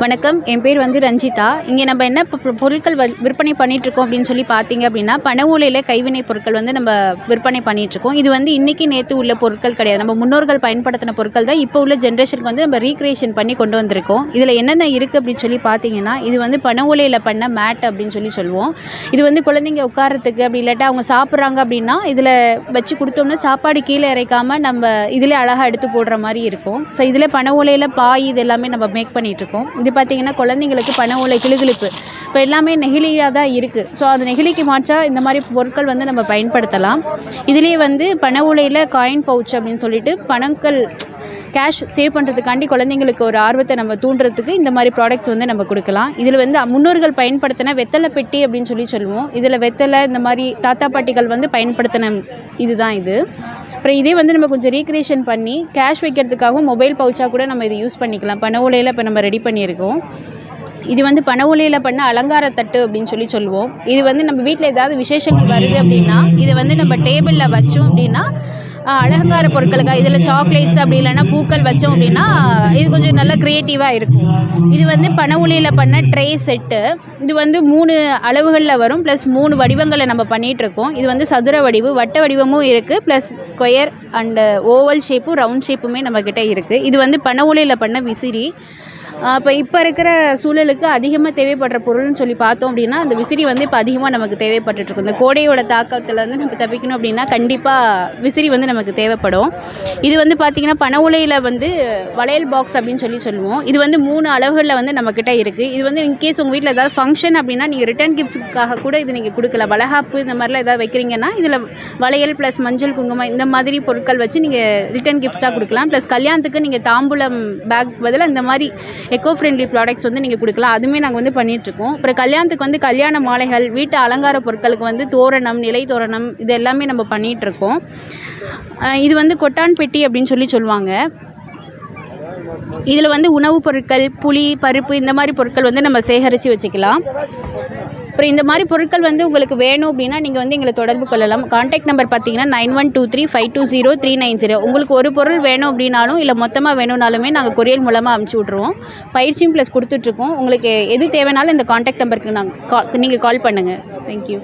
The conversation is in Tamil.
வணக்கம். என் பேர் வந்து ரஞ்சிதா. இங்கே நம்ம என்ன பொருட்கள் வ விற்பனை பண்ணிகிட்ருக்கோம் அப்படின்னு சொல்லி பார்த்தீங்க அப்படின்னா பனை ஓலையில் கைவினை பொருட்கள் வந்து நம்ம விற்பனை பண்ணிகிட்ருக்கோம் இது வந்து இன்றைக்கி நேற்று உள்ள பொருட்கள் கிடையாது. நம்ம முன்னோர்கள் பயன்படுத்தின பொருட்கள் தான் இப்போ உள்ள ஜென்ரேஷனுக்கு வந்து நம்ம ரீக்ரியேஷன் பண்ணி கொண்டு வந்திருக்கோம். இதில் என்னென்ன இருக்குது அப்படின்னு சொல்லி பார்த்தீங்கன்னா இது வந்து பனை ஓலையில் பண்ண மேட் அப்படின்னு சொல்லி சொல்லுவோம். இது வந்து குழந்தைங்க உட்காரத்துக்கு அப்படி இல்லாட்டா அவங்க சாப்பிட்றாங்க அப்படின்னா இதில் வச்சு கொடுத்தோம்னா சாப்பாடு கீழே இறைக்காமல் நம்ம இதில் அழகாக எடுத்து போடுற மாதிரி இருக்கும். ஸோ இதில் பனை ஓலையில் பாய் இது எல்லாமே நம்ம மேக் பண்ணிகிட்ருக்கோம் இது பார்த்திங்கன்னா குழந்தைங்களுக்கு பனை ஓலை கிளுகிளுப்பு இப்போ எல்லாமே நெகிழியாக தான் இருக்குது ஸோ அது நெகிழிக்கு மாற்றா இந்த மாதிரி பொருட்கள் வந்து நம்ம பயன்படுத்தலாம். இதுலேயே வந்து பனை ஓலையில் காயின் பவுச் அப்படின்னு சொல்லிட்டு பணங்கள் கேஷ் சேவ் பண்ணுறதுக்காண்டி குழந்தைங்களுக்கு ஒரு ஆர்வத்தை நம்ம தூண்டுறதுக்கு இந்த மாதிரி ப்ராடக்ட்ஸ் வந்து நம்ம கொடுக்கலாம். இதில் வந்து முன்னோர்கள் பயன்படுத்தின வெத்தலை பெட்டி அப்படின்னு சொல்லி சொல்லுவோம். இதில் வெத்தலை இந்த மாதிரி தாத்தா பாட்டிகள் வந்து பயன்படுத்தின இதுதான் இது. அப்புறம் இதே வந்து நம்ம கொஞ்சம் ரீக்ரியேஷன் பண்ணி கேஷ் வைக்கிறதுக்காகவும் மொபைல் பவுச்சாக கூட நம்ம இதை யூஸ் பண்ணிக்கலாம். பனை ஓலையில் இப்போ நம்ம ரெடி பண்ணியிருக்கோம். இது வந்து பன ஓலையில் பண்ண அலங்கார தட்டு அப்படின்னு சொல்லி சொல்லுவோம். இது வந்து நம்ம வீட்டில் ஏதாவது விசேஷங்கள் வருது அப்படின்னா இதை வந்து நம்ம டேபிளில் வச்சோம் அப்படின்னா அலங்கார பொருட்களுக்காக இதில் சாக்லேட்ஸ் அப்படி இல்லைன்னா பூக்கள் வச்சோம் அப்படின்னா இது கொஞ்சம் நல்லா க்ரியேட்டிவாக இருக்கும். இது வந்து பனை ஓலையில் பண்ண ட்ரே செட்டு இது வந்து மூணு அளவுகளில் வரும் ப்ளஸ் மூணு வடிவங்களை நம்ம பண்ணிகிட்டு இருக்கோம். இது வந்து சதுர வடிவு வட்ட வடிவமும் இருக்குது ப்ளஸ் ஸ்கொயர் அண்டு ஓவல் ஷேப்பும் ரவுண்ட் ஷேப்புமே நம்மக்கிட்ட இருக்குது இது வந்து பனை ஓலையில் பண்ண விசிறி. இப்போ இப்போ இருக்கிற சூழலுக்கு அதிகமாக தேவைப்படுற பொருள்னு சொல்லி பார்த்தோம் அப்படின்னா அந்த விசிறி வந்து இப்போ அதிகமாக நமக்கு தேவைப்பட்டுருக்கு இந்த கோடையோட தாக்கத்தில் வந்து நம்ம தப்பிக்கணும் அப்படின்னா கண்டிப்பாக விசிறி வந்து நமக்கு தேவைப்படும். இது வந்து பார்த்திங்கன்னா பனை உலையில் வந்து வளையல் பாக்ஸ் அப்படின்னு சொல்லி சொல்லுவோம். இது வந்து மூணு அளவுகளில் வந்து நம்மக்கிட்ட இருக்குது இது வந்து இன்கேஸ் உங்கள் வீட்டில் ஏதாவது ஃபங்க்ஷன் அப்படின்னா நீங்கள் ரிட்டர்ன் கிஃப்ட்ஸுக்காக கூட இது நீங்கள் கொடுக்கல வளகாப்பு இந்த மாதிரிலாம் ஏதாவது வைக்கிறீங்கன்னா இதில் வளையல் ப்ளஸ் மஞ்சள் குங்குமம் இந்த மாதிரி பொருட்கள் வச்சு நீங்கள் ரிட்டர்ன் கிஃப்ட்ஸாக கொடுக்கலாம். ப்ளஸ் கல்யாணத்துக்கு நீங்கள் தாம்பூலம் பேக் பதிலாக இந்த மாதிரி எக்கோ ஃப்ரெண்ட்லி ப்ராடக்ட்ஸ் வந்து நீங்கள் கொடுக்கலாம். அதுவுமே நாங்கள் வந்து பண்ணிகிட்ருக்கோம் அப்புறம் கல்யாணத்துக்கு வந்து கல்யாண மாலைகள் வீட்டு அலங்கார பொருட்களுக்கு வந்து தோரணம் நிலை தோரணம் இது எல்லாமே நம்ம பண்ணிகிட்ருக்கோம் இது வந்து கொட்டான் பெட்டி அப்படின்னு சொல்லி சொல்லுவாங்க. இதில் வந்து உணவுப் பொருட்கள் புளி பருப்பு இந்த மாதிரி பொருட்கள் வந்து நம்ம சேகரித்து வச்சுக்கலாம். அப்புறம் இந்த மாதிரி பொருட்கள் வந்து உங்களுக்கு வேணும் அப்படின்னா நீங்கள் வந்து எங்களை தொடர்பு கொள்ளலாம். கான்டாக்ட் நம்பர் பார்த்தீங்கன்னா nine one two three five two zero three nine zero. உங்களுக்கு ஒரு பொருள் வேணும் அப்படின்னாலும் இல்லை மொத்தமாக வேணும்னாலுமே நாங்கள் கொரியர் மூலமாக அமுச்சு விட்ருவோம் பயிற்சியும் ப்ளஸ் கொடுத்துட்ருக்கோம் உங்களுக்கு எது தேவைனாலும் இந்த கான்டாக்ட் நம்பருக்கு நாங்கள் கா நீங்கள் கால் பண்ணுங்கள் தேங்க்யூ